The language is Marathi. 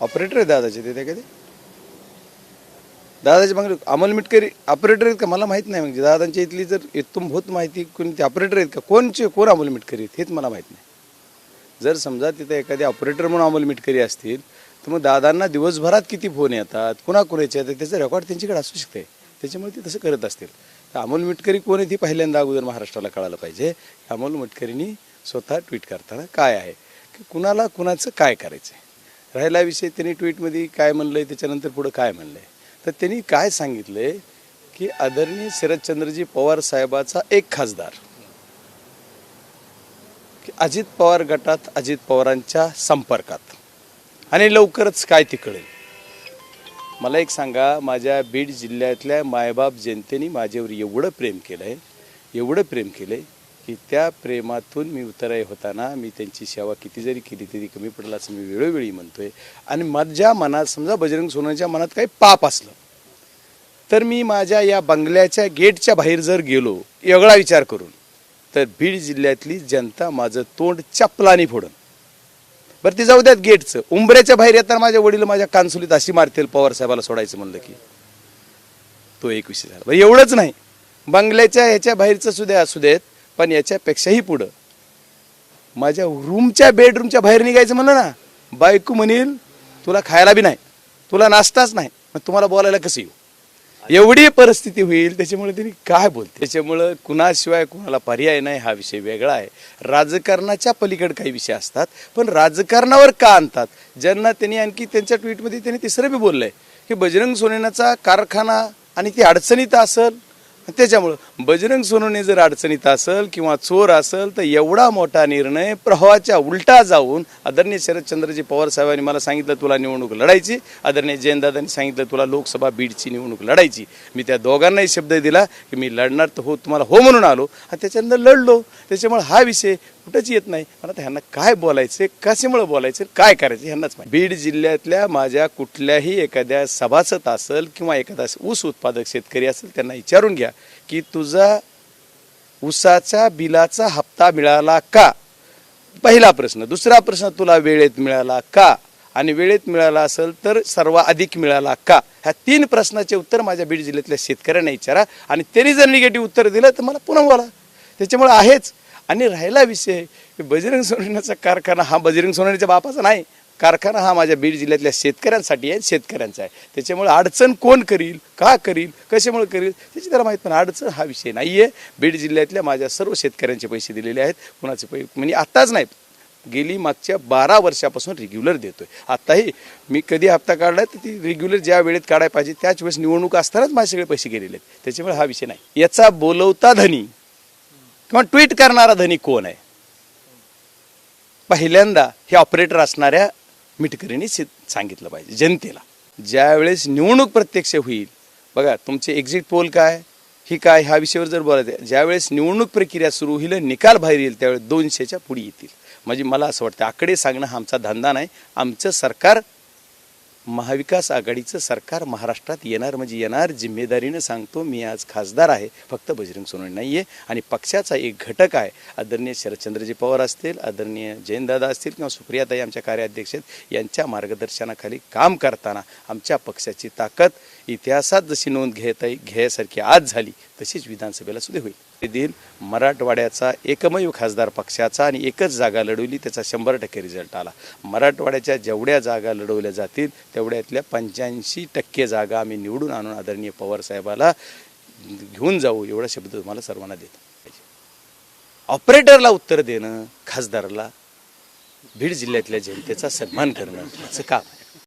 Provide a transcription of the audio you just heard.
ऑपरेटर आहे दादाचे तिथे कधी? दादाचे मग अमोल मिटकरी ऑपरेटर आहेत का? मला माहीत नाही म्हणजे. दादांच्या इथली जर इथून होत माहिती कोणी ते ऑपरेटर आहेत का? कोणचे कोण अमोल मिटकरी आहेत? हेच मला माहीत नाही. जर समजा तिथे एखादी ऑपरेटर म्हणून अमोल मिटकरी असतील तर मग दादांना दिवसभरात किती फोन येतात? कुणाकुणाचे येतात? त्याचं रेकॉर्ड त्यांच्याकडे असू शकते. त्याच्यामुळे ते तसं करत असतील. तर अमोल मिटकरी कोण आहे ती पहिल्यांदा अगोदर महाराष्ट्राला कळालं पाहिजे. अमोल मिटकरींनी स्वतः ट्विट करताना काय आहे? की कुणाला कुणाचं काय करायचं आहे राहिला विषय त्यांनी ट्विटमध्ये काय म्हणलं आहे त्याच्यानंतर पुढं काय म्हणलंय. तर त्यांनी काय सांगितलंय की आदरणीय शरदचंद्रजी पवार साहेबाचा एक खासदार. की अजित पवार गटात अजित पवारांच्या संपर्कात. आणि लवकरच काय ती कळेल. मला एक सांगा माझ्या बीड जिल्ह्यातल्या मायबाप जनतेने माझ्यावर एवढं प्रेम केलं आहे एवढं प्रेम केलं आहे की त्या प्रेमातून मी उतराई होताना मी त्यांची सेवा किती जरी केली तरी कमी पडला असं मी वेळोवेळी म्हणतोय. आणि माझ्या मनात समजा बजरंग सोनाच्या मनात काही पाप असलं तर मी माझ्या या बंगल्याच्या गेटच्या बाहेर जर गेलो वेगळा विचार करून तर बीड जिल्ह्यातली जनता माझं तोंड चपलाने फोडन. बरं ते जाऊ द्यात गेटचं. उंबऱ्याच्या बाहेर येताना माझ्या वडील माझ्या कानसुलीत अशी मारतील पवार साहेबाला सोडायचं म्हणलं की. तो एक विषय झाला. एवढंच नाही. बंगल्याच्या ह्याच्या बाहेरचं सुद्धा असू देत पण याच्यापेक्षाही पुढं. माझ्या रूमच्या बेडरूमच्या बाहेर निघायचं म्हणलं ना बायको म्हणेल तुला खायला बी नाही तुला नाश्ताच नाही मग तुम्हाला बोलायला कसं येऊ? एवढी परिस्थिती होईल त्याच्यामुळे त्यांनी काय बोलते? त्याच्यामुळं कुणाशिवाय कुणाला पर्याय नाही हा विषय वेगळा आहे. राजकारणाच्या पलीकडे काही विषय असतात पण राजकारणावर का आणतात? ज्यांना त्यांनी आणखी त्यांच्या ट्विटमध्ये त्यांनी तिसरं बी बोललंय की बजरंग सोनेनाचा कारखाना आणि ती अडचणीत असेल त्याच्यामुळं बजरंग सोनवणे जर अडचणीत असेल किंवा चोर असेल तर एवढा मोठा निर्णय प्रवाहाच्या उलटा जाऊन आदरणीय शरदचंद्रजी पवार साहेबांनी मला सांगितलं तुला निवडणूक लढायची आदरणीय जयंतदादांनी सांगितलं तुला लोकसभा बीडची निवडणूक लढायची. मी त्या दोघांनाही शब्द दिला की मी लढणार तर हो तुम्हाला हो म्हणून आलो. आणि त्याच्यानंतर लढलो. त्याच्यामुळे हा विषय कुठंच येत नाही. मला तर ह्यांना काय बोलायचं कशामुळे बोलायचं काय करायचं ह्यांनाच माहिती. बीड जिल्ह्यातल्या माझ्या कुठल्याही एखाद्या सभासद असेल किंवा एखादा ऊस उत्पादक शेतकरी असेल त्यांना विचारून घ्या. की तुझा उसाच्या बिलाचा हप्ता मिळाला का? पहिला प्रश्न. दुसरा प्रश्न तुला वेळेत मिळाला का? आणि वेळेत मिळाला असेल तर सर्व अधिक मिळाला का? ह्या तीन प्रश्नाचे उत्तर माझ्या बीड जिल्ह्यातल्या शेतकऱ्यांना विचारा. आणि त्यांनी जर निगेटिव्ह उत्तर दिलं तर मला पुन्हा बोला. त्याच्यामुळे आहेच. आणि राहिला विषय की बजरंग सोनवण्याचा कारखाना हा बजरंग सोनवण्याच्या बापाचा नाही. कारखाना हा माझ्या बीड जिल्ह्यातल्या शेतकऱ्यांसाठी आहे शेतकऱ्यांचा आहे. त्याच्यामुळे अडचण कोण करील का करील कशामुळे करील त्याची त्याला माहीत पण अडचण हा विषय नाही आहे बीड जिल्ह्यातल्या माझ्या सर्व शेतकऱ्यांचे पैसे दिलेले आहेत. कुणाचे पैसे म्हणजे आत्ताच नाहीत गेली मागच्या बारा वर्षापासून रेग्युलर देतोय. आत्ताही मी कधी हप्ता काढला तर ती रेग्युलर ज्या वेळेत काढायला पाहिजे त्याच वेळेस निवडणूक असतानाच माझे सगळे पैसे गेलेले आहेत. त्याच्यामुळे हा विषय नाही. याचा बोलवता धनी किंवा ट्विट करणारा धनी कोण आहे? पहिल्यांदा हे ऑपरेटर असणाऱ्या मिटकरीने सांगितलं पाहिजे जनतेला. ज्यावेळेस निवडणूक प्रत्यक्ष होईल बघा तुमचे एक्झिट पोल काय ही काय ह्या विषयावर जर बोलायचं ज्यावेळेस निवडणूक प्रक्रिया सुरू होईल निकाल बाहेर येईल त्यावेळेस दोनशेच्या पुढे येतील. म्हणजे मला असं वाटतं आकडे सांगणं हा आमचा धंदा नाही आमचं सरकार महाविकास आघाडीचं सरकार महाराष्ट्रात येणार म्हणजे येणार जिम्मेदारीनं सांगतो मी आज खासदार आहे. फक्त बजरंग सोनवणे नाही आहे आणि पक्षाचा एक घटक आहे आदरणीय शरदचंद्रजी पवार असतील आदरणीय जयंतदादा असतील किंवा सुप्रियाताई आमच्या कार्याध्यक्ष आहेत यांच्या मार्गदर्शनाखाली काम करताना आमच्या पक्षाची ताकद इतिहासात जशी नोंद घेता घ्यायसारखी आज झाली तशीच विधानसभेला सुद्धा होईल. दिन मराठवाड्याचा एकमेव खासदार पक्षाचा आणि एकच जागा लढवली त्याचा शंभर टक्के रिझल्ट आला. मराठवाड्याच्या जेवढ्या जागा लढवल्या जातील तेवढ्यातल्या पंच्याऐंशी टक्के जागा आम्ही निवडून आणून आदरणीय पवार साहेबाला घेऊन जाऊ एवढा शब्द तुम्हाला सर्वांना देतो. ऑपरेटरला उत्तर देणं खासदारला बीड जिल्ह्यातल्या जनतेचा सन्मान करणं याचं काम आहे.